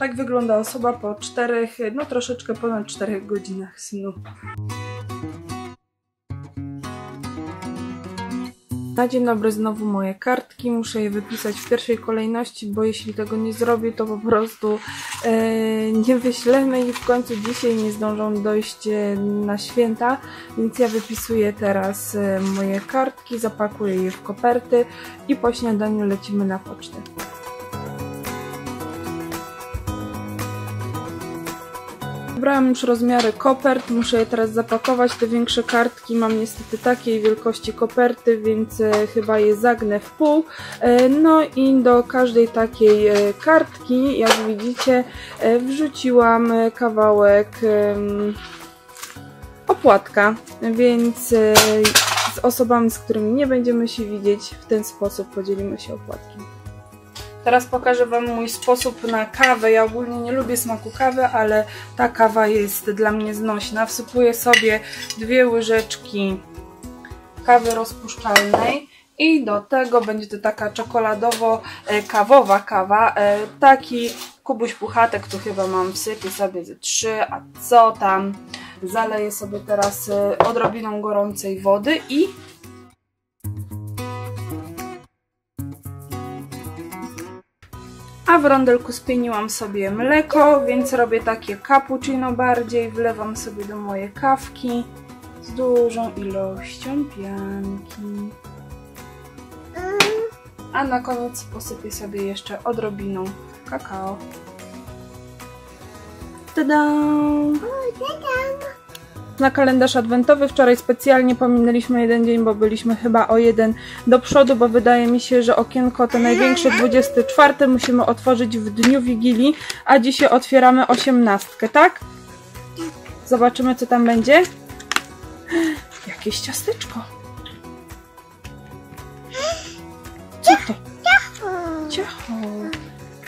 Tak wygląda osoba po czterech, no troszeczkę ponad czterech godzinach snu. Na dzień dobry znowu moje kartki. Muszę je wypisać w pierwszej kolejności, bo jeśli tego nie zrobię, to po prostu e, nie wyślemy i w końcu dzisiaj nie zdążą dojść e, na święta. Więc ja wypisuję teraz e, moje kartki, zapakuję je w koperty i po śniadaniu lecimy na pocztę. Wybrałam już rozmiary kopert, muszę je teraz zapakować. Te większe kartki mam niestety takiej wielkości koperty, więc e, chyba je zagnę w pół. E, no i do każdej takiej e, kartki, jak widzicie, wrzuciłam kawałek opłatka, więc z osobami, z którymi nie będziemy się widzieć, w ten sposób podzielimy się opłatkiem. Teraz pokażę Wam mój sposób na kawę. Ja ogólnie nie lubię smaku kawy, ale ta kawa jest dla mnie znośna. Wsypuję sobie dwie łyżeczki kawy rozpuszczalnej i do tego będzie to taka czekoladowo-kawowa kawa. E, Taki kubuś puchatek tu chyba mam, wsypię sobie ze trzy, a co tam? Zaleję sobie teraz e, odrobiną gorącej wody i A w rondelku spieniłam sobie mleko, więc robię takie cappuccino bardziej. Wlewam sobie do mojej kawki z dużą ilością pianki. A na koniec posypię sobie jeszcze odrobiną kakao. Tada! Na kalendarz adwentowy wczoraj specjalnie pominęliśmy jeden dzień, bo byliśmy chyba o jeden do przodu, bo wydaje mi się, że okienko to największe 24 musimy otworzyć w dniu Wigilii, a dzisiaj otwieramy 18, tak? Zobaczymy co tam będzie. Jakieś ciasteczko. Co to? Ciacho.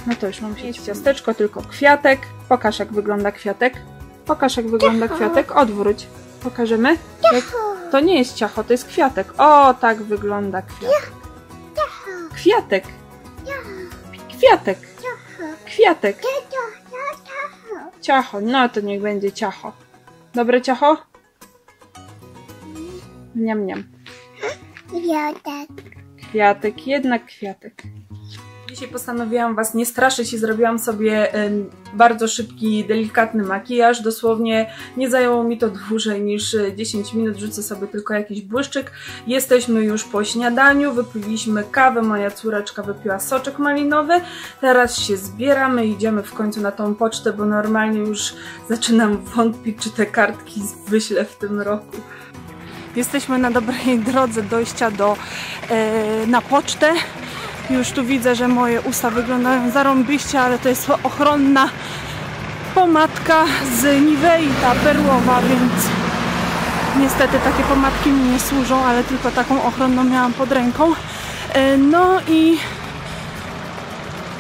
No to już mam się ciasteczko, tylko kwiatek. Pokaż jak wygląda kwiatek. Pokaż jak wygląda kwiatek. Odwróć. Pokażemy? Jak... To nie jest ciacho, to jest kwiatek. O, tak wygląda kwiatek. Kwiatek. Kwiatek. Kwiatek. Ciacho. No to niech będzie ciacho. Dobre ciacho? Niam, niam. Kwiatek, jednak kwiatek. Dzisiaj postanowiłam Was nie straszyć i zrobiłam sobie bardzo szybki, delikatny makijaż. Dosłownie nie zajęło mi to dłużej niż e, 10 minut. Rzucę sobie tylko jakiś błyszczyk. Jesteśmy już po śniadaniu, wypiliśmy kawę, moja córeczka wypiła soczek malinowy. Teraz się zbieramy, idziemy w końcu na tą pocztę, bo normalnie już zaczynam wątpić, czy te kartki wyślę w tym roku. Jesteśmy na dobrej drodze dojścia do, e, na pocztę. Już tu widzę, że moje usta wyglądają zarąbiście, ale to jest ochronna pomadka z Nivei, ta perłowa, więc niestety takie pomadki mi nie służą, ale tylko taką ochronną miałam pod ręką. E, No i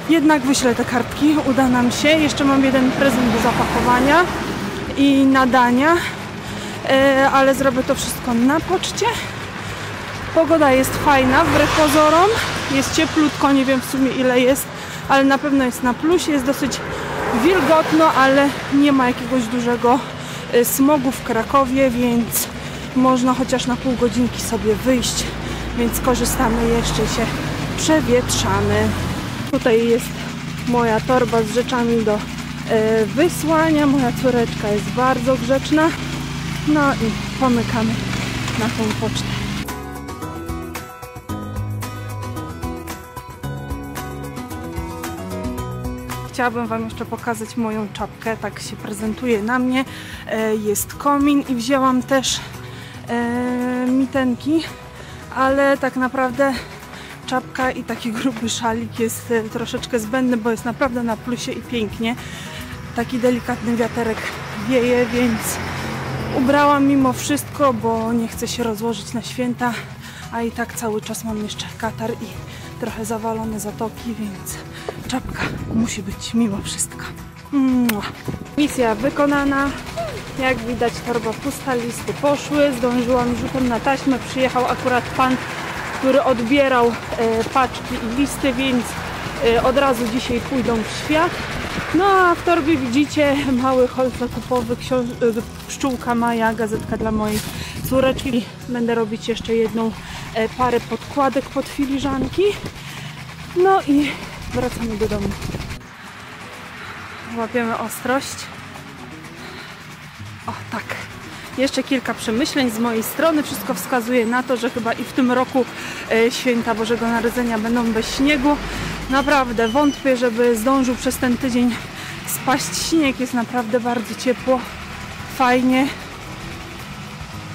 jednak wyślę te kartki, uda nam się. Jeszcze mam jeden prezent do zapakowania i nadania, e, ale zrobię to wszystko na poczcie. Pogoda jest fajna, wbrew pozorom. Jest cieplutko, nie wiem w sumie ile jest, ale na pewno jest na plusie. Jest dosyć wilgotno, ale nie ma jakiegoś dużego y, smogu w Krakowie, więc można chociaż na pół godzinki sobie wyjść, więc korzystamy jeszcze się przewietrzamy. Tutaj jest moja torba z rzeczami do e, wysłania. Moja córeczka jest bardzo grzeczna. No i pomykamy na tą pocztę. Chciałabym Wam jeszcze pokazać moją czapkę, tak się prezentuje na mnie. E, Jest komin i wzięłam też e, mitenki, ale tak naprawdę czapka i taki gruby szalik jest e, troszeczkę zbędny, bo jest naprawdę na plusie i pięknie. Taki delikatny wiaterek wieje, więc ubrałam mimo wszystko, bo nie chcę się rozłożyć na święta, a i tak cały czas mam jeszcze katar i trochę zawalone zatoki, więc czapka musi być mimo wszystko. Misja wykonana. Jak widać torba pusta, listy poszły. Zdążyłam rzutem na taśmę. Przyjechał akurat pan, który odbierał e, paczki i listy, więc e, od razu dzisiaj pójdą w świat. No a w torbie widzicie mały hol zakupowy, książ- pszczółka Maja, gazetka dla mojej córeczki. Będę robić jeszcze jedną e, parę podkładek pod filiżanki. No i wracamy do domu. Łapiemy ostrość. O tak. Jeszcze kilka przemyśleń z mojej strony. Wszystko wskazuje na to, że chyba i w tym roku e, święta Bożego Narodzenia będą bez śniegu. Naprawdę wątpię, żeby zdążył przez ten tydzień spaść śnieg. Jest naprawdę bardzo ciepło, fajnie.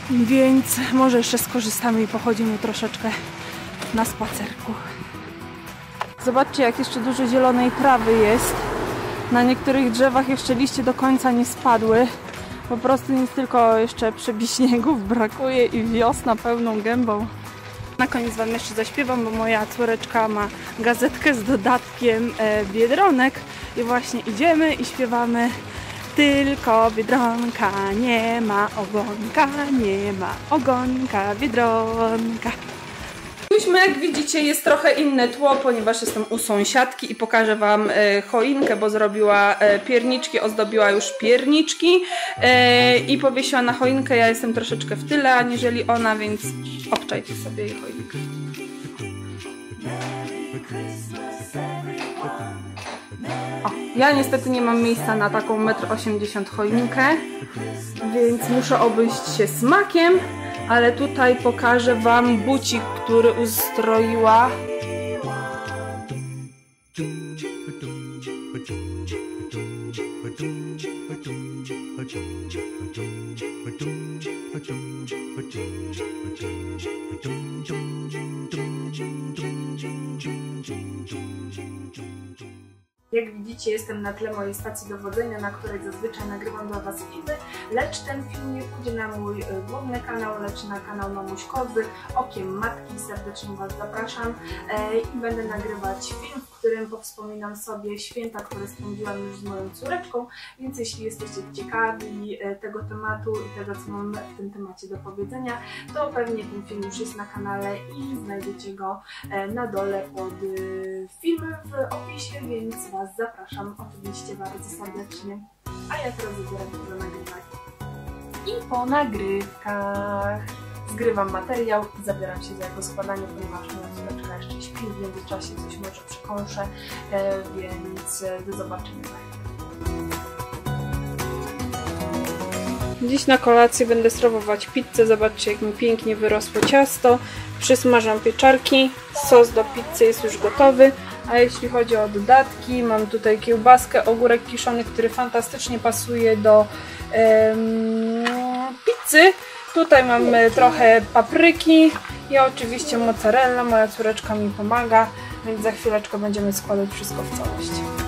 Więc może jeszcze skorzystamy i pochodzimy troszeczkę na spacerku. Zobaczcie, jak jeszcze dużo zielonej trawy jest. Na niektórych drzewach jeszcze liście do końca nie spadły. Po prostu nic tylko jeszcze przebiśniegów brakuje i wiosna pełną gębą. Na koniec Wam jeszcze zaśpiewam, bo moja córeczka ma gazetkę z dodatkiem e, Biedronek i właśnie idziemy i śpiewamy tylko Biedronka, nie ma ogonka, nie ma ogonka, Biedronka. Spójrzmy, jak widzicie, jest trochę inne tło, ponieważ jestem u sąsiadki i pokażę Wam e, choinkę, bo zrobiła e, pierniczki, ozdobiła już pierniczki e, i powiesiła na choinkę. Ja jestem troszeczkę w tyle, aniżeli ona, więc obczajcie sobie jej choinkę. O, ja niestety nie mam miejsca na taką 1,80 m choinkę, więc muszę obejść się smakiem, ale tutaj pokażę Wam bucik, który ustroiła Jak widzicie, jestem na tle mojej stacji dowodzenia, na której zazwyczaj nagrywam dla Was filmy, lecz ten film nie pójdzie na mój y, główny kanał, lecz na kanał Mamuś Kozy, Okiem Matki. Serdecznie Was zapraszam e, i będę nagrywać film, w którym powspominam sobie święta, które spędziłam już z moją córeczką, więc jeśli jesteście ciekawi e, tego tematu i tego, co mam w tym temacie do powiedzenia, to pewnie ten film już jest na kanale i znajdziecie go e, na dole pod y, filmem w opisie, więc Was zapraszam oczywiście bardzo serdecznie. A ja teraz zabieram do nagrywania. I po nagrywkach zgrywam materiał i zabieram się za jego składanie, ponieważ moja śpi, w międzyczasie coś może przekąszę, e, więc e, do zobaczenia. Dziś na kolację będę serwować pizzę. Zobaczcie, jak mi pięknie wyrosło ciasto. Przysmażam pieczarki. Sos do pizzy jest już gotowy. A jeśli chodzi o dodatki, mam tutaj kiełbaskę, ogórek kiszony, który fantastycznie pasuje do em, pizzy. Tutaj mamy trochę papryki i oczywiście mozzarella. Moja córeczka mi pomaga, więc za chwileczkę będziemy składać wszystko w całość.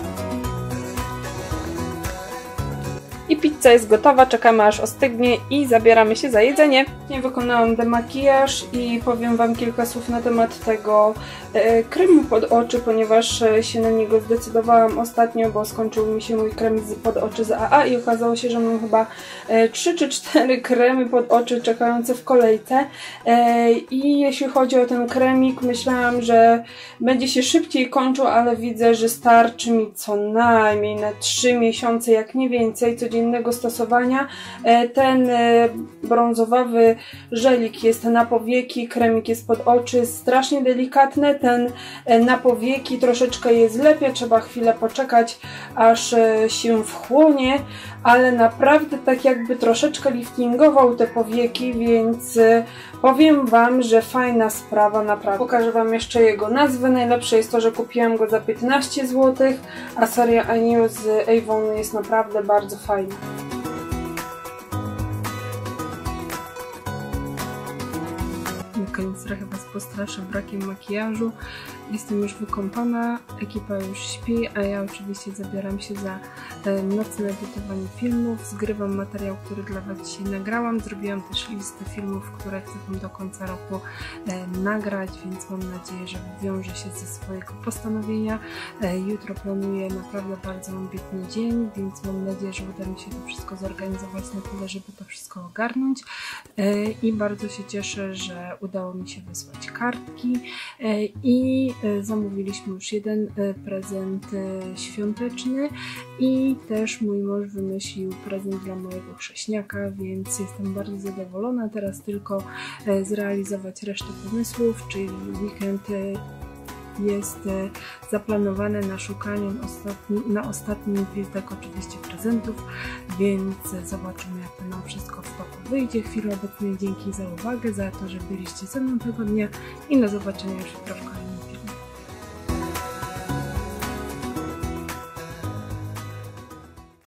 I pizza jest gotowa, czekamy aż ostygnie i zabieramy się za jedzenie. Nie wykonałam demakijaż i powiem Wam kilka słów na temat tego e, kremu pod oczy, ponieważ e, się na niego zdecydowałam ostatnio, bo skończył mi się mój krem pod oczy z AA i okazało się, że mam chyba e, 3 czy 4 kremy pod oczy czekające w kolejce. E, I jeśli chodzi o ten kremik, myślałam, że będzie się szybciej kończył, ale widzę, że starczy mi co najmniej na 3 miesiące, jak nie więcej, codziennego stosowania. E, Ten e, brązowawy żelik jest na powieki, kremik jest pod oczy, strasznie delikatny. Ten e, na powieki troszeczkę je zlepia, trzeba chwilę poczekać, aż się wchłonie, ale naprawdę tak jakby troszeczkę liftingował te powieki, więc powiem Wam, że fajna sprawa naprawdę. Pokażę Wam jeszcze jego nazwę. Najlepsze jest to, że kupiłam go za 15 zł, a seria Anio z Avon jest naprawdę bardzo fajna. Koniec trochę Was postraszę brakiem makijażu. Jestem już wykąpana, ekipa już śpi, a ja oczywiście zabieram się za e, nocne edytowanie filmów. Zgrywam materiał, który dla Was dzisiaj nagrałam. Zrobiłam też listę filmów, które chcę Wam do końca roku e, nagrać, więc mam nadzieję, że wiąże się ze swojego postanowienia. E, jutro planuję naprawdę bardzo ambitny dzień, więc mam nadzieję, że uda mi się to wszystko zorganizować na tyle, żeby to wszystko ogarnąć. I bardzo się cieszę, że udało mi się wysłać kartki i Zamówiliśmy już jeden e, prezent e, świąteczny i też mój mąż wymyślił prezent dla mojego chrześniaka, więc jestem bardzo zadowolona. Teraz tylko e, zrealizować resztę pomysłów, czyli weekend e, jest e, zaplanowane na szukanie na ostatni gwizdek oczywiście prezentów, więc e, zobaczymy jak to nam wszystko w toku wyjdzie. W chwili obecnej dzięki za uwagę, za to, że byliście ze mną tego dnia i do zobaczenia już jutro w